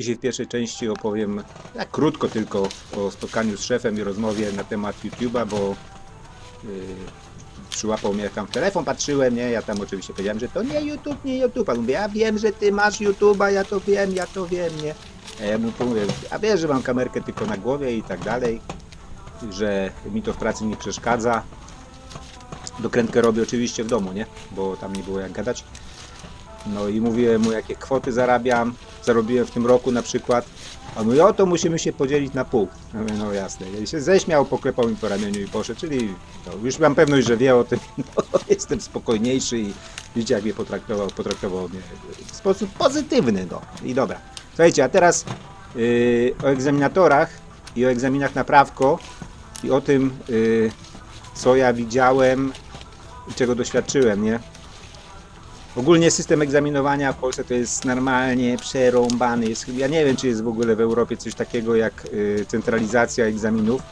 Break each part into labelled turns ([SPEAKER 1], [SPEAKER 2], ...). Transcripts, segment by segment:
[SPEAKER 1] Dzisiaj w pierwszej części opowiem, jak krótko tylko, o spotkaniu z szefem i rozmowie na temat YouTube'a, bo yy, przyłapał mnie, jak tam w telefon patrzyłem, nie? Ja tam oczywiście powiedziałem, że to nie YouTube, nie YouTube. A on mówi, ja wiem, że ty masz YouTube'a, ja to wiem, ja to wiem, nie? A ja mu mówię, a wiesz, że mam kamerkę tylko na głowie i tak dalej, że mi to w pracy nie przeszkadza. Dokrętkę robię oczywiście w domu, nie? Bo tam nie było jak gadać. No i mówiłem mu, jakie kwoty zarabiam, zarobiłem w tym roku na przykład. A mówi, o to musimy się podzielić na pół. Mówię, no jasne. I się ześmiał, poklepał mi po ramieniu i poszedł, czyli no, już mam pewność, że wie o tym, no, jestem spokojniejszy i widzicie jak mnie potraktował, potraktował mnie w sposób pozytywny, no. I dobra. Słuchajcie, a teraz yy, o egzaminatorach i o egzaminach na prawko i o tym, yy, co ja widziałem i czego doświadczyłem, nie? Ogólnie system egzaminowania w Polsce to jest normalnie przerąbany. Jest, ja nie wiem, czy jest w ogóle w Europie coś takiego jak y, centralizacja egzaminów.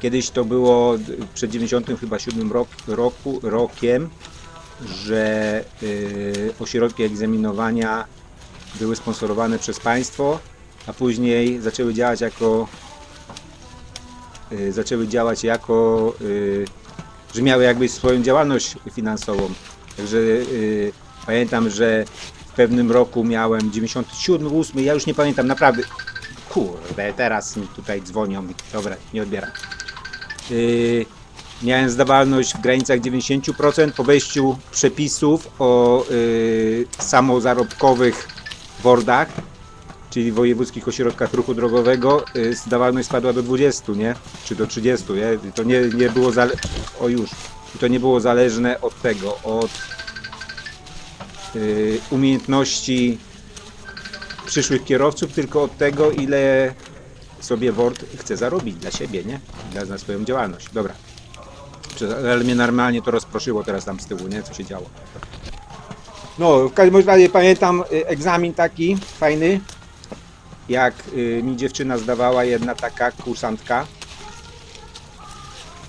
[SPEAKER 1] Kiedyś to było d- przed 90 chyba 7 rok, roku, rokiem, że y, ośrodki egzaminowania były sponsorowane przez państwo, a później zaczęły działać jako y, zaczęły działać jako y, że miały jakby swoją działalność finansową. Także y, pamiętam, że w pewnym roku miałem 97, 8, ja już nie pamiętam, naprawdę. Kurde, teraz mi tutaj dzwonią. Dobra, nie odbieram. Y, miałem zdawalność w granicach 90% po wejściu przepisów o y, samozarobkowych wordach, czyli wojewódzkich ośrodkach ruchu drogowego, y, zdawalność spadła do 20, nie? Czy do 30, nie? To nie, nie było zale... O już. I to nie było zależne od tego, od y, umiejętności przyszłych kierowców, tylko od tego, ile sobie Word chce zarobić dla siebie, nie? Dla, na swoją działalność. Dobra. Ale mnie normalnie to rozproszyło teraz tam z tyłu, nie? Co się działo. No, w każdym razie pamiętam y, egzamin taki fajny, jak y, mi dziewczyna zdawała, jedna taka kursantka.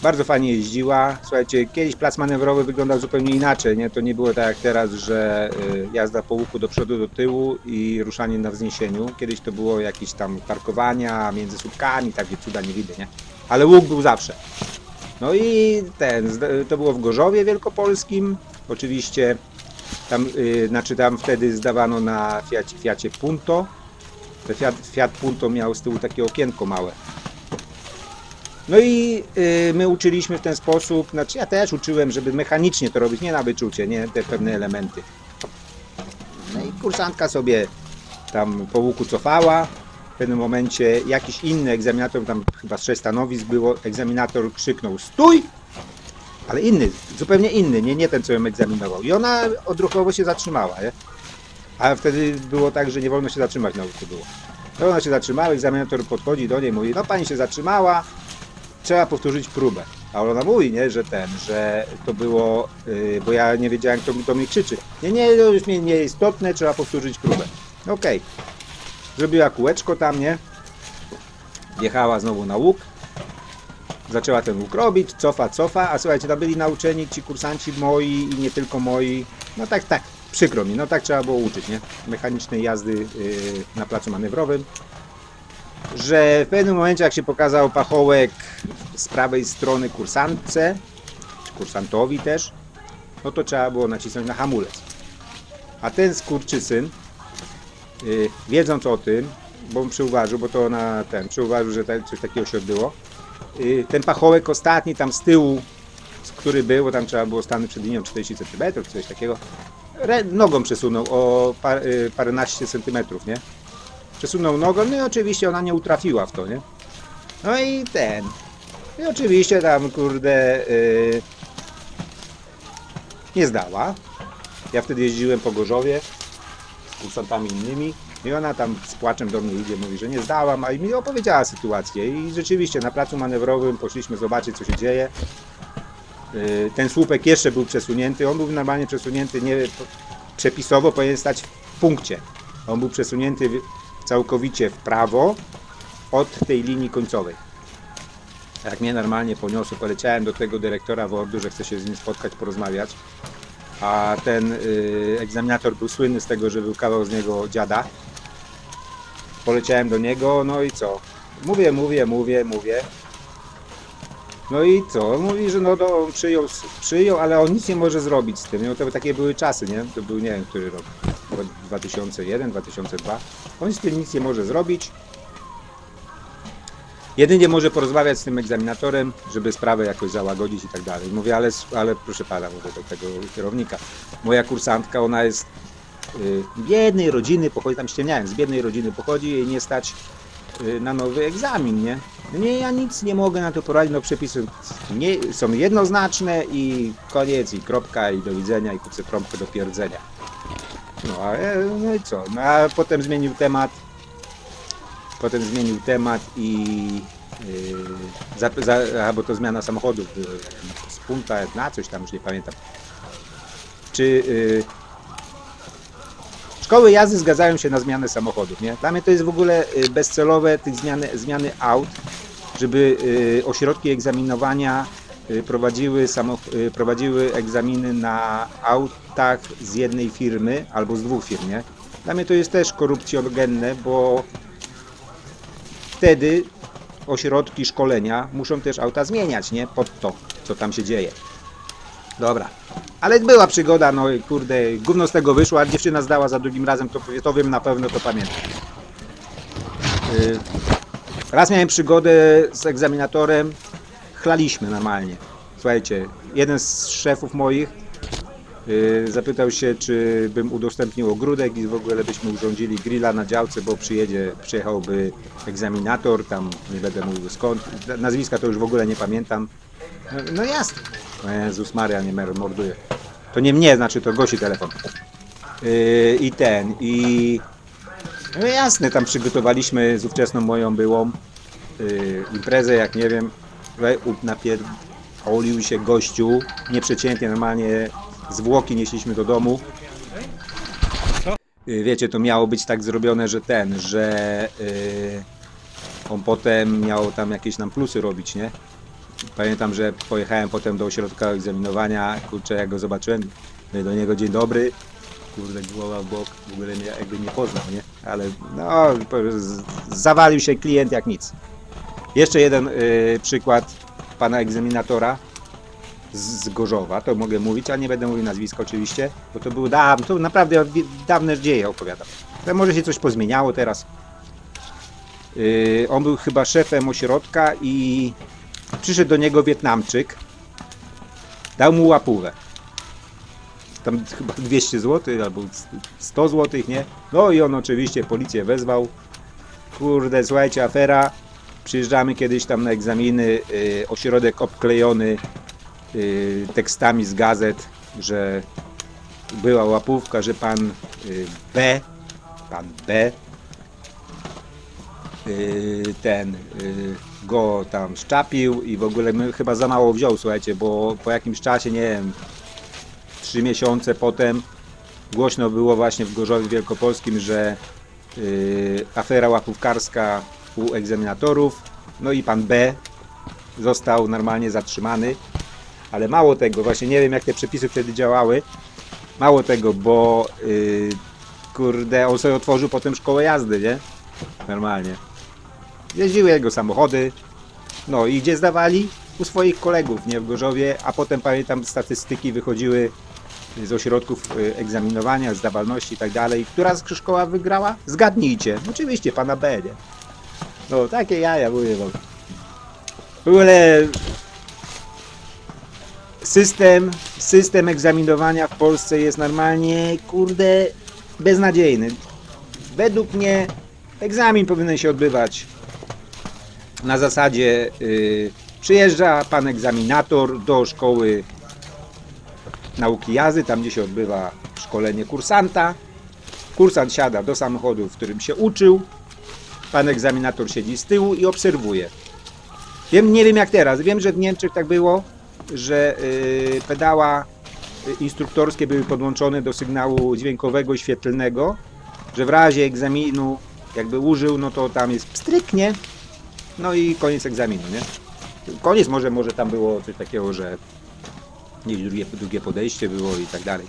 [SPEAKER 1] Bardzo fajnie jeździła. Słuchajcie, kiedyś plac manewrowy wyglądał zupełnie inaczej, nie? To nie było tak jak teraz, że y, jazda po łuku do przodu, do tyłu i ruszanie na wzniesieniu. Kiedyś to było jakieś tam parkowania między słupkami, takie cuda nie widzę, nie? Ale łuk był zawsze. No i ten, to było w Gorzowie Wielkopolskim. Oczywiście tam, y, znaczy tam wtedy zdawano na Fiacie, Fiacie Punto. Te Fiat, Fiat Punto miał z tyłu takie okienko małe. No i y, my uczyliśmy w ten sposób, znaczy ja też uczyłem, żeby mechanicznie to robić, nie na wyczucie, nie te pewne elementy. No i kursantka sobie tam po łuku cofała. W pewnym momencie jakiś inny egzaminator, tam chyba z sześć stanowisk było, egzaminator krzyknął stój! Ale inny, zupełnie inny, nie, nie ten, co ją egzaminował. I ona odruchowo się zatrzymała, nie? A wtedy było tak, że nie wolno się zatrzymać na ulicy było. To ona się zatrzymała, egzaminator podchodzi do niej, mówi, no pani się zatrzymała, trzeba powtórzyć próbę. A ona mówi, nie, że ten, że to było, yy, bo ja nie wiedziałem, kto do mnie krzyczy. Nie, nie, to już mnie nieistotne, trzeba powtórzyć próbę. Okej. Zrobiła kółeczko tam, nie? Wjechała znowu na łuk. Zaczęła ten łuk robić, cofa, cofa, a słuchajcie, tam byli nauczeni ci kursanci moi i nie tylko moi. No tak, tak, przykro mi, no tak trzeba było uczyć, nie? Mechanicznej jazdy yy, na placu manewrowym że w pewnym momencie, jak się pokazał pachołek z prawej strony kursantce, kursantowi też, no to trzeba było nacisnąć na hamulec. A ten skurczysyn, yy, wiedząc o tym, bo on przyuważył, bo to na ten, przyuważył, że te- coś takiego się odbyło, yy, ten pachołek ostatni tam z tyłu, z który był, bo tam trzeba było stanąć przed linią 40 cm, czy coś takiego, nogą przesunął o par, yy, paręnaście centymetrów, nie? Przesunął nogą, no i oczywiście ona nie utrafiła w to, nie? No i ten. I oczywiście tam, kurde, yy, nie zdała. Ja wtedy jeździłem po Gorzowie z kursantami innymi i ona tam z płaczem do mnie idzie, mówi, że nie zdałam, a i mi opowiedziała sytuację. I rzeczywiście na placu manewrowym poszliśmy zobaczyć, co się dzieje. Yy, ten słupek jeszcze był przesunięty, on był normalnie przesunięty nie przepisowo, powinien stać w punkcie. On był przesunięty całkowicie w prawo od tej linii końcowej. Jak mnie normalnie poniosło, poleciałem do tego dyrektora WORD-u, że chcę się z nim spotkać, porozmawiać. A ten y, egzaminator był słynny z tego, że był kawał z niego dziada. poleciałem do niego, no i co? Mówię, mówię, mówię, mówię. No i co? Mówi, że no to on przyjął, przyjął, ale on nic nie może zrobić z tym. No to takie były czasy, nie? To był, nie wiem, który rok. Chyba 2001, 2002. On z tym nic nie może zrobić. Jedynie może porozmawiać z tym egzaminatorem, żeby sprawę jakoś załagodzić i tak dalej. Mówię, ale, ale proszę pana, mówię do tego kierownika. Moja kursantka, ona jest y, biednej rodziny, pochodzi, tam ściemniałem, z biednej rodziny pochodzi, jej nie stać y, na nowy egzamin, nie? Nie, ja nic nie mogę na to poradzić, no przepisy nie, są jednoznaczne i koniec, i kropka, i do widzenia, i trąbkę do pierdzenia. No, a, e, no i co? No, a potem zmienił temat, potem zmienił temat i yy, za, za, a, bo to zmiana samochodów, yy, z punta na coś tam, już nie pamiętam. Czy yy, szkoły jazdy zgadzają się na zmianę samochodów, nie? Dla mnie to jest w ogóle bezcelowe tych zmiany, zmiany aut, żeby yy, ośrodki egzaminowania prowadziły, samoch- yy, prowadziły egzaminy na autach z jednej firmy albo z dwóch firm, nie? Dla mnie to jest też korupcjogenne, bo wtedy ośrodki szkolenia muszą też auta zmieniać, nie? Pod to, co tam się dzieje. Dobra. Ale była przygoda, no i kurde, gówno z tego wyszło, a dziewczyna zdała za drugim razem, to, to wiem na pewno, to pamiętam. Y, Raz miałem przygodę z egzaminatorem, chlaliśmy normalnie. Słuchajcie, jeden z szefów moich y, zapytał się, czy bym udostępnił ogródek i w ogóle byśmy urządzili grilla na działce, bo przyjedzie, przyjechałby egzaminator, tam nie będę mówił skąd, nazwiska to już w ogóle nie pamiętam. No, no jasne. O Jezus Maria, nie morduje. To nie mnie, znaczy to Gosi telefon. Yy, I ten, i... No jasne, tam przygotowaliśmy z ówczesną moją byłą yy, imprezę, jak nie wiem, Słuchaj, u- napierdolił się gościu, nieprzeciętnie, normalnie zwłoki nieśliśmy do domu. Yy, Wiecie, to miało być tak zrobione, że ten, że yy, on potem miał tam jakieś nam plusy robić, nie? Pamiętam, że pojechałem potem do ośrodka egzaminowania, kurczę, jak go zobaczyłem, mówię do niego dzień dobry, kurde, głowa w bok, w ogóle mnie jakby nie poznał, nie? Ale no, zawalił się klient jak nic. Jeszcze jeden y, przykład pana egzaminatora z, Gorzowa, to mogę mówić, ale nie będę mówił nazwiska oczywiście, bo to było dawno, to naprawdę dawne dzieje opowiadam. Ale może się coś pozmieniało teraz. Y, on był chyba szefem ośrodka i przyszedł do niego Wietnamczyk, dał mu łapówę. Tam chyba 200 zł albo 100 zł, nie? No i on oczywiście policję wezwał. Kurde, słuchajcie, afera. Przyjeżdżamy kiedyś tam na egzaminy, y, ośrodek obklejony y, tekstami z gazet, że była łapówka, że pan y, B, pan B, ten go tam szczapił i w ogóle chyba za mało wziął, słuchajcie, bo po jakimś czasie, nie wiem, trzy miesiące potem głośno było właśnie w Gorzowie Wielkopolskim, że afera łapówkarska u egzaminatorów, no i pan B został normalnie zatrzymany, ale mało tego, właśnie nie wiem jak te przepisy wtedy działały, mało tego, bo y, kurde, on sobie otworzył potem szkołę jazdy, nie? Normalnie. Jeździły jego samochody, no i gdzie zdawali? U swoich kolegów, nie w Gorzowie, a potem pamiętam statystyki wychodziły z ośrodków y, egzaminowania, zdawalności i tak dalej. Która szkoła wygrała? Zgadnijcie. Oczywiście pana B, nie? No takie jaja mówię wam. W ogóle system, system egzaminowania w Polsce jest normalnie, kurde, beznadziejny. Według mnie egzamin powinien się odbywać na zasadzie y, przyjeżdża pan egzaminator do szkoły nauki jazdy, tam gdzie się odbywa szkolenie kursanta. Kursant siada do samochodu, w którym się uczył. Pan egzaminator siedzi z tyłu i obserwuje. Wiem, nie wiem jak teraz. Wiem, że w Niemczech tak było, że y, pedała y, instruktorskie były podłączone do sygnału dźwiękowego i świetlnego, że w razie egzaminu jakby użył, no to tam jest pstryknie, no i koniec egzaminu, nie? Koniec może, może tam było coś takiego, że gdzieś drugie, drugie podejście było i tak dalej.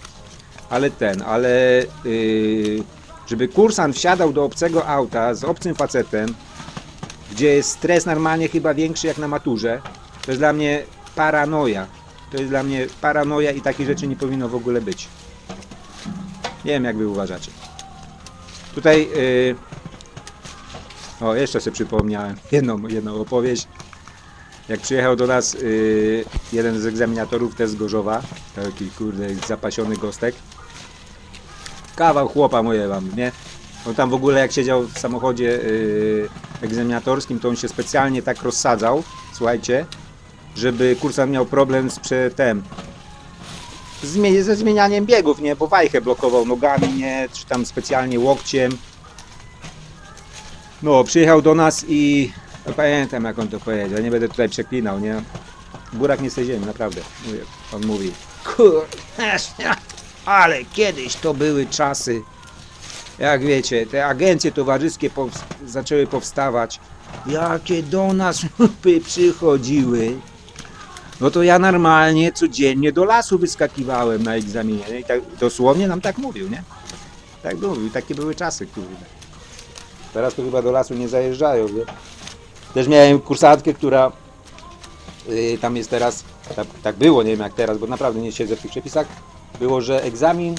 [SPEAKER 1] Ale ten, ale yy, żeby kursant wsiadał do obcego auta z obcym facetem, gdzie jest stres normalnie chyba większy jak na maturze, to jest dla mnie paranoja. To jest dla mnie paranoja i takich rzeczy nie powinno w ogóle być. Nie wiem, jak wy uważacie. Tutaj. Yy... O, jeszcze sobie przypomniałem jedną, jedną opowieść. Jak przyjechał do nas yy, jeden z egzaminatorów też z Gorzowa, taki kurde zapasiony gostek. Kawał chłopa moje wam, nie? On tam w ogóle jak siedział w samochodzie yy, egzaminatorskim, to on się specjalnie tak rozsadzał, słuchajcie, żeby kursant miał problem z przetem, zmie- ze zmienianiem biegów, nie? Bo wajchę blokował nogami, nie? Czy tam specjalnie łokciem. No, przyjechał do nas i no, pamiętam jak on to powiedział, nie będę tutaj przeklinał, nie? Górak nie tej ziemi, naprawdę. Mówię, on mówi, kurde, ale kiedyś to były czasy. Jak wiecie, te agencje towarzyskie zaczęły powstawać. Jakie do nas przychodziły. No to ja normalnie codziennie do lasu wyskakiwałem na egzaminie. nie? I tak, dosłownie nam tak mówił, nie? Tak mówił, takie były czasy, kurde. Teraz to chyba do lasu nie zajeżdżają, wie? Też miałem kursantkę, która y, tam jest teraz, tak, tak było, nie wiem jak teraz, bo naprawdę nie siedzę w tych przepisach, było, że egzamin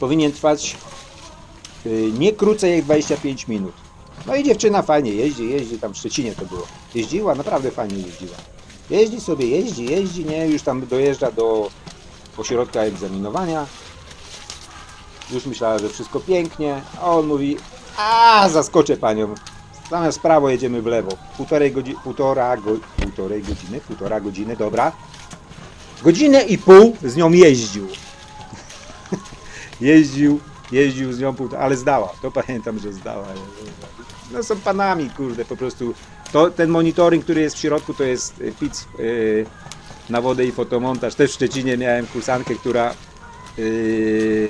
[SPEAKER 1] powinien trwać y, nie krócej jak 25 minut. No i dziewczyna fajnie jeździ, jeździ, tam w Szczecinie to było. Jeździła, naprawdę fajnie jeździła. Jeździ sobie, jeździ, jeździ, nie, już tam dojeżdża do ośrodka egzaminowania. Już myślała, że wszystko pięknie, a on mówi, a zaskoczę panią. Zamiast prawo jedziemy w lewo. Półtorej godziny, półtora, go, półtorej godziny, półtora godziny, dobra. Godzinę i pół z nią jeździł. Jeździł, jeździł z nią, ale zdała. To pamiętam, że zdała. No są panami, kurde, po prostu. To, ten monitoring, który jest w środku, to jest y, pic yy, na wodę i fotomontaż. Też w Szczecinie miałem kursankę, która yy,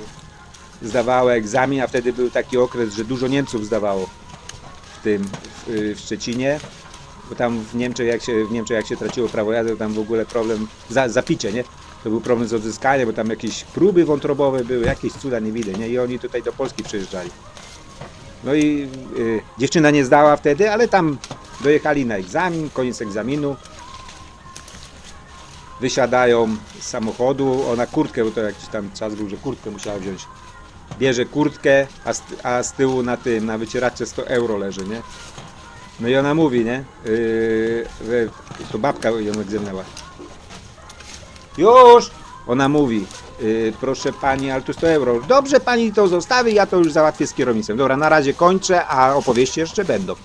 [SPEAKER 1] zdawała egzamin, a wtedy był taki okres, że dużo Niemców zdawało w tym, w, y, w Szczecinie. Bo tam w Niemczech, jak się, w Niemczech jak się traciło prawo jazdy, tam w ogóle problem, za, zapicie, nie? To był problem z odzyskaniem, bo tam jakieś próby wątrobowe były, jakieś cuda nie widzę, nie? I oni tutaj do Polski przyjeżdżali. No i y, dziewczyna nie zdała wtedy, ale tam dojechali na egzamin, koniec egzaminu. Wysiadają z samochodu, ona kurtkę, bo to jakiś tam czas był, że kurtkę musiała wziąć. Bierze kurtkę, a z, a z tyłu na tym, na wycieraczce 100 euro leży, nie? No i ona mówi, nie? Yy, to babka ją egzaminowała. Już! Ona mówi, yy, proszę pani, ale tu 100 euro. Dobrze pani to zostawi, ja to już załatwię z kierownictwem. Dobra, na razie kończę, a opowieści jeszcze będą.